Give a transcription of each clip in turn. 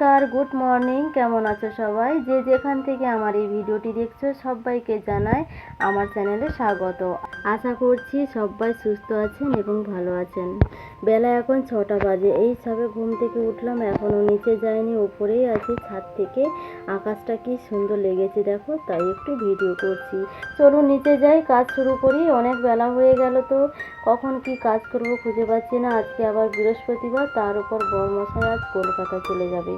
নমস্কার, good morning, কেমন আছো সবাই? যে যেখান থেকে আমার এই ভিডিওটি দেখছ, সবাইকে জানাই আমার চ্যানেলে স্বাগত। আশা করছি সবাই সুস্থ আছেন এবং ভালো আছেন। বেলা এখন ছটা বাজে, এই সবে ঘুম থেকে উঠলাম, এখনও নিচে যাইনি উপরেই আছি ছাদ থেকে। আকাশটা কি সুন্দর লেগেছে দেখো, তাই একটু ভিডিও করছি। চলুন, নিচে যাই, কাজ শুরু করি, অনেক বেলা হয়ে গেল তো। কখন কি কাজ করব খুঁজে পাচ্ছি না, আজকে আবার বৃহস্পতিবার, তার উপর বড়মশাই আজ কলকাতা চলে যাবে।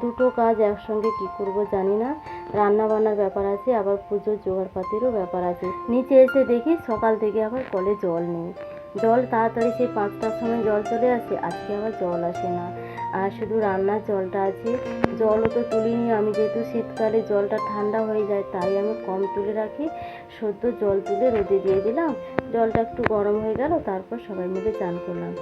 দুটো কাজ একসঙ্গে কি করব জানি না। রান্না বান্নার ব্যাপার আছে, আবার পুজোর জোগাড়পাতিরও ব্যাপার আছে। নিচে এসে দেখি সকাল থেকে আবার কলে জল নেই। জল তাড়াতাড়ি সেই পাঁচটার সময় জল চলে আসে, আজকে আবার জল আসে না। আর শুধু রান্নার জলটা আছে। জলও তো তুলিনি আমি, যেহেতু শীতকালে জলটা ঠান্ডা হয়ে যায়, তাই আমি কম তুলে রাখি। সদ্য জল তুলে রোদে দিয়ে দিলাম। জলটা একটু গরম হয়ে গেল, তারপর সবাই মিলে চান করলাম।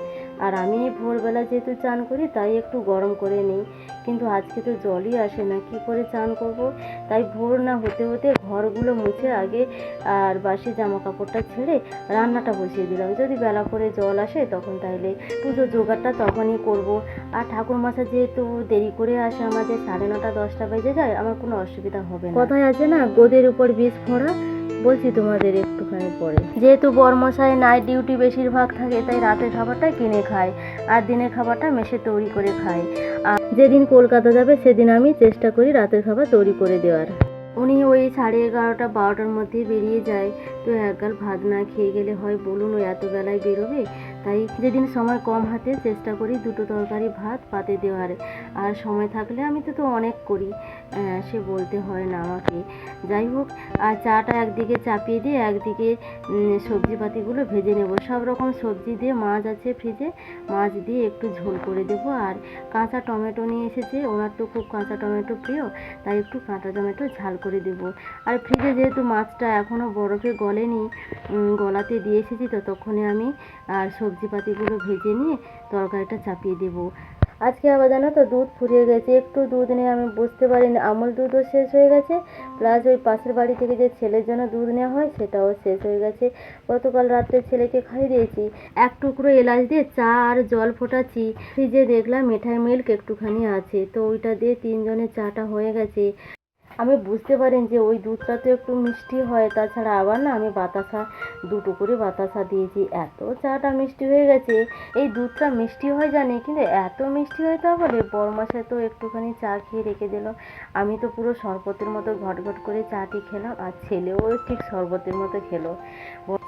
আমি ভোরবেলা যেহেতু চান করি, তাই একটু গরম করে নিই। কিন্তু আজকে তো জলই আসে না, কি করে চান করব? তাই ভোর না হতে হতে ঘরগুলো মুছে আগে আর বাসি জামা কাপড়টা ছেড়ে রান্নাটা বসিয়ে দিলাম। যদি বেলা করে জল আসে, তখন তাইলে পুজো জোগাড়টা তখনই করব। আর ঠাকুর মশা যেহেতু দেরি করে আসে আমাদের, সাড়ে নটা, দশটা বেজে যায়, আমার কোনো অসুবিধা হবে না। কথায় আছে না, গোদের উপর বিষ ফোড়া বলছি তোমাদের একটুখানি পরে। যেহেতু বর্মশাই নাইট ডিউটি বেশিরভাগ থাকে, তাই রাতের খাবারটা কিনে খায় আর দিনের খাবারটা মেশে তৈরি করে খায় আর যেদিন কলকাতা যাবে, সেদিন আমি চেষ্টা করি রাতের খাবার তৈরি করে দেওয়ার। উনি ওই সাড়ে এগারোটা, বারোটার মধ্যে বেরিয়ে যায়। তো একগাল ভাত না খেয়ে গেলে হয়, বলুন ওই এত বেলায় বেরোবে? তাই যেদিন সময় কম হাতে চেষ্টা করি দুটো তরকারি ভাত পাতে দেওয়ার। আর সময় থাকলে আমি তো তো অনেক করি। সে বলতে হয় না আমাকে। যাই হোক, আর চাটা একদিকে চাপিয়ে দিয়ে একদিকে সবজিপাতিগুলো ভেজে নেব। সব রকম সবজি দিয়ে মাছ আছে ফ্রিজে, মাছ দিয়ে একটু ঝোল করে দেবো। আর কাঁচা টমেটো নিয়ে এসেছে, ওনার তো খুব কাঁচা টমেটো প্রিয়, তাই একটু কাঁচা টমেটো ঝাল করে দেবো। আর ফ্রিজে যেহেতু মাছটা এখনও বরফে গলেনি গলাতে দিয়ে এসেছি ততক্ষণে আমি আর সবজিপাতিগুলো ভেজে নিয়ে তরকারিটা চাপিয়ে দেবো। আজকে আবার জানো তো দুধ ফুরিয়ে গেছে, একটু দুধ নিয়ে আমি বুঝতে পারিনি, আমল দুধও শেষ হয়ে গেছে প্লাস ওই পাশের বাড়ি থেকে যে ছেলের জন্য দুধ নেওয়া হয় সেটাও শেষ হয়ে গেছে। গতকাল রাত্রে ছেলেকে খাইয়ে দিয়েছি, এক টুকরো এলাচ দিয়ে চা আর জল ফোটাচ্ছি, ফ্রিজে দেখলাম মিঠাই মিল্ক একটুখানি আছে, তো ওইটা দিয়ে তিনজনের চাটা হয়ে গেছে। আমি বুঝতে পারেন যে ওই দুধটা তো একটু মিষ্টি হয়, তাছাড়া আবার না আমি বাতাসা, দুটো করে বাতাসা দিয়েছি। এত চাটা মিষ্টি হয়ে গেছে। এই দুধটা মিষ্টি হয় জানি, কিন্তু এত মিষ্টি হয় তাহলে বরমাসে তো একটুখানি চা খেয়ে রেখে দিল। আমি তো পুরো শরবতের মতো ঘট ঘট করে চাটি খেলাম, আর ছেলেও ঠিক শরবতের মতো খেলো।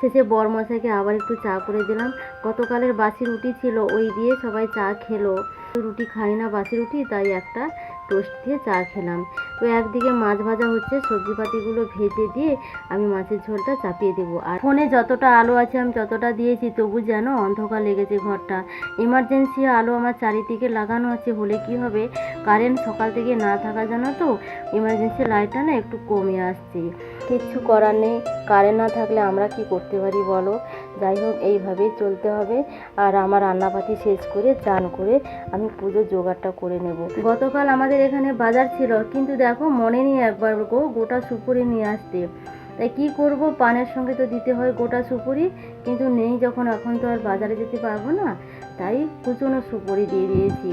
শেষে বরমশাইকে আবার একটু চা করে দিলাম। গতকালের বাসি রুটি ছিল, ওই দিয়ে সবাই চা খেলো। রুটি খাই না বাসি রুটি, তাই একটা টোস্ট দিয়ে চা খেলাম। তো একদিকে মাছ ভাজা হচ্ছে, সবজিপাতিগুলো ভেজে দিয়ে আমি মাছের ঝোলটা চাপিয়ে দেবো। আর ফোনে যতটা আলো আছে, আমি ততটা দিয়েছি, তবু যেন অন্ধকার লেগেছে ঘরটা। এমার্জেন্সি আলো আমার চারিদিকে লাগানো আছে, হলে কি হবে? কারেন্ট সকাল থেকে না থাকা জন্য তো, এমার্জেন্সি লাইটটা না একটু কমে আসছে। কিচ্ছু করার নেই, কারেন্ট না থাকলে আমরা কি করতে পারি বলো? যাই হোক, এইভাবেই চলতে হবে। আর আমার রান্নাপাতি শেষ করে, চান করে আমি পুজোর জোগাড়টা করে নেব। গতকাল আমাদের এখানে বাজার ছিল, কিন্তু দেখো মনে নেই একবার গো, গোটা সুপুরি নিয়ে আসতে। তাই কি করব? পানের সঙ্গে তো দিতে হয় গোটা সুপুরি, কিন্তু নেই যখন, এখন তো আর বাজারে যেতে পারব না। তাই কুচনো সুপুরি দিয়ে দিয়েছি।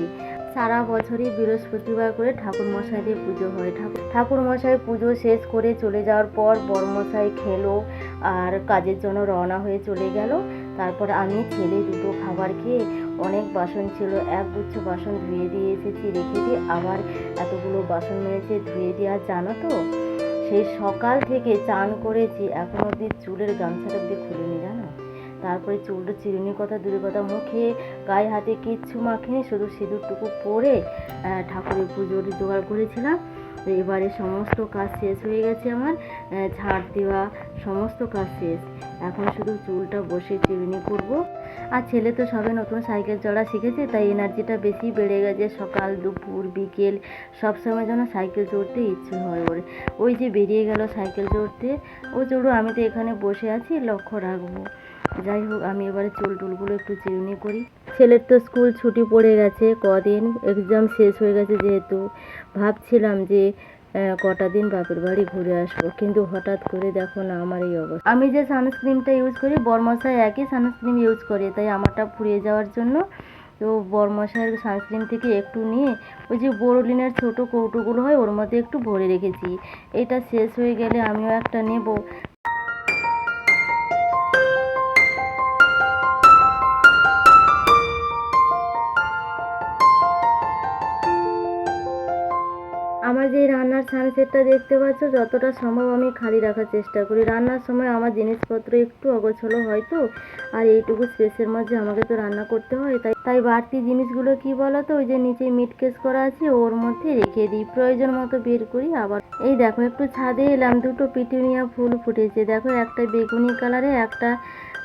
সারা বছরই বৃহস্পতিবার করে ঠাকুর মশাইদের পুজো হয়। ঠাকুর ঠাকুর মশাই পুজো শেষ করে চলে যাওয়ার পর বড়মশাই খেলো আর কাজের জন্য রওনা হয়ে চলে গেল। তারপর আমি ছেলে দুটো খাবার খেয়ে অনেক বাসন ছিল এক গুচ্ছ বাসন ধুয়ে দিয়ে এসেছি, রেখে দিয়ে আবার এতগুলো বাসন মেরেছে ধুয়ে দেওয়া, জানো তো? সেই সকাল থেকে চান করেছি এখন অবধি চুলের গামছাটা অবধি খুলিনি, জানো? তারপরে চুলটা চিরুনির কথা, দূরের কথা মুখে, গায়ে হাতে কিচ্ছু মাখিনি, শুধু সিঁদুরটুকু পরে ঠাকুরের পুজোর জোগাড় করেছিলাম। এবারে সমস্ত কাজ শেষ হয়ে গেছে আমার ঝাড় দেওয়া সমস্ত কাজ শেষ। এখন শুধু চুলটা বসে চিরুনি করব। আর ছেলে তো সবে নতুন সাইকেল চড়া শিখেছে, তাই এনার্জিটা বেশি বেড়ে গেছে। সকাল, দুপুর, বিকেল, সব সময় যেন সাইকেল চড়তে ইচ্ছে হয় ওর। ওই যে বেরিয়ে গেল সাইকেল চড়তে, ও চড়ু আমি তো এখানে বসে আছি, লক্ষ্য রাখব। যাই হোক, আমি এবারে চুল টুলগুলো একটু চিরুনি করি। ছেলের তো স্কুল ছুটি পড়ে গেছে কদিন এক্সাম শেষ হয়ে গেছে যেহেতু। ভাবছিলাম যে কটা দিন বাপের বাড়ি ঘুরে আসব, কিন্তু হঠাৎ করে দেখো না আমার এই অবস্থা। আমি যে সানস্ক্রিনটা ইউজ করি, বরমশাই একই সানস্ক্রিন ইউজ করে, তাই আমারটা ফুরিয়ে যাওয়ার জন্য। তো বরমশাইয়ের সানস্ক্রিন থেকে একটু নিয়ে, ওই যে বোরোলিনের ছোটো কৌটোগুলো হয়, ওর মধ্যে একটু ভরে রেখেছি। এটা শেষ হয়ে গেলে আমিও একটা নেব। সানসেটটা দেখতে পাচ্ছ, যতটা সম্ভব আমি খালি রাখার চেষ্টা করি। রান্নার সময় আমার জিনিসপত্র একটু অগোছলো হয় তো, আর এইটুকু স্পেসের মধ্যে আমাকে তো রান্না করতে হয়। তাই তাই বাড়তি জিনিসগুলো কি বলো তো ওই যে নিচে মিট কেস করা আছে, ওর মধ্যে রেখে দিই। প্রয়োজন মতো বের করি, আবার এই দেখো একটু ছাদে এলাম, দুটো পিটুনিয়া ফুল ফুটেছে। দেখো একটা বেগুনি কালারে, একটা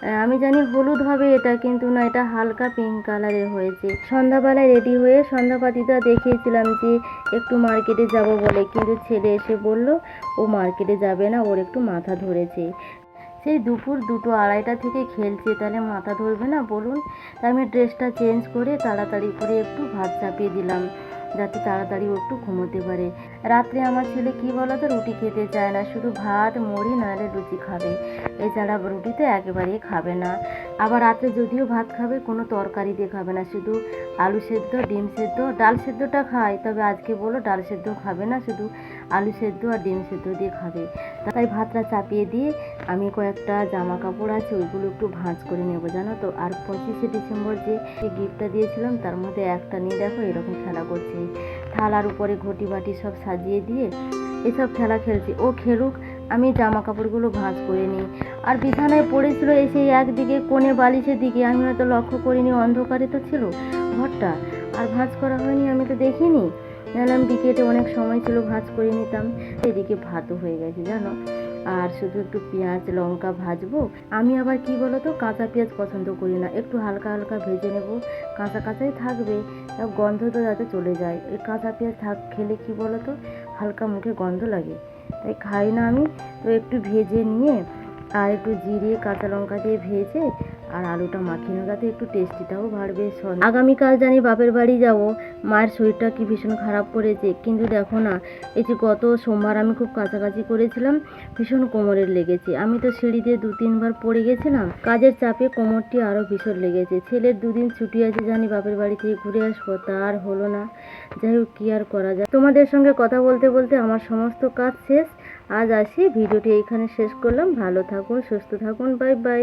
আমি জানি হলুদ হবে এটা কিন্তু না, এটা হালকা পিঙ্ক কালারের হয়েছে। সন্ধ্যাবেলায় রেডি হয়ে সন্ধ্যাপাতিটা দেখিয়েছিলাম যে একটু মার্কেটে যাব বলে, কিন্তু ছেলে এসে বলল, ও মার্কেটে যাবে না, ওর একটু মাথা ধরেছে। সেই দুপুর দুটো আড়াইটা থেকে খেলছে, তাহলে মাথা ধরবে না বলুন? তাই আমি ড্রেসটা চেঞ্জ করে তাড়াতাড়ি করে একটু ভাত চাপিয়ে দিলাম। যাতে তাড়াতাড়ি একটু ঘুমোতে পারে। রাত্রে আমার ছেলে কি তো রুটি খেতে চায় না, শুধু ভাত, মুড়ি, নাহলে লুচি খাবে। এছাড়া রুটি তো একেবারেই খাবে না। আবার রাতে যদিও ভাত খাবে, কোনো তরকারি দিয়ে খাবে না, শুধু আলু সেদ্ধ, ডিম সেদ্ধ, ডাল সেদ্ধটা খায়। তবে আজকে বলো, ডাল সেদ্ধ খাবে না, শুধু আলু সেদ্ধ আর ডিম সেদ্ধ দিয়ে খাবে। তাই ভাতটা চাপিয়ে দিয়ে আমি কয়েকটা জামা কাপড় আছে, ওইগুলো একটু ভাঁজ করে নেব, জানো তো? আর পঁচিশে ডিসেম্বর যে গিফটটা দিয়েছিলাম, তার মধ্যে একটা নিয়ে দেখো, এরকম খেলা করছে। থালার উপরে ঘটি বাটি সব সাজিয়ে দিয়ে এসব খেলা খেলছি। ও খেলুক, আমি জামা কাপড়গুলো ভাঁজ করে নিই। আর বিছানায় পড়েছিল এসে একদিকে, কোণে বালিশের দিকে। আমি হয়তো লক্ষ্য করিনি, অন্ধকারে তো ছিল ঘরটা। আর ভাঁজ করা হয়নি, আমি তো দেখিনি। জানলাম বিকেটে অনেক সময় ছিল, ভাজ করে নিতাম। এদিকে ভাতও হয়ে গেছে, জানো? আর শুধু একটু পেঁয়াজ, লঙ্কা ভাজবো। আমি আবার কি বলো তো কাঁচা পেঁয়াজ পছন্দ করি না। একটু হালকা হালকা ভেজে নেব। কাঁচা কাঁচাই থাকবে গন্ধ তো যাতে চলে যায়। এই কাঁচা পেঁয়াজ থাক, খেলে কি বলো তো হালকা মুখে গন্ধ লাগে। তাই খাই না আমি, তো একটু ভেজে নিয়ে আর একটু জিরে, কাঁচা লঙ্কা দিয়ে ভেজে আর আলুটা মাখিয়ে যাতে একটু টেস্টিটাও বাড়বে আগামীকাল জানি বাপের বাড়ি যাব, মায়ের শরীরটা কি ভীষণ খারাপ করেছে, কিন্তু দেখো না, এই যে গত সোমবার আমি খুব কাছাকাছি করেছিলাম, ভীষণ কোমরের লেগেছে। আমি তো সিঁড়ি দিয়ে দু তিনবার পড়ে গেছিলাম, কাজের চাপে কোমরটি আরও ভীষণ লেগেছে। ছেলের দুদিন ছুটি আছে জানি বাপের বাড়ি থেকে ঘুরে আসব, তা আর হলো না। যাই হোক, কী আর করা যায়? তোমাদের সঙ্গে কথা বলতে বলতে আমার সমস্ত কাজ শেষ আজ আসি ভিডিওটি এখানে শেষ করলাম। ভালো থাকুন সুস্থ থাকুন বাই বাই।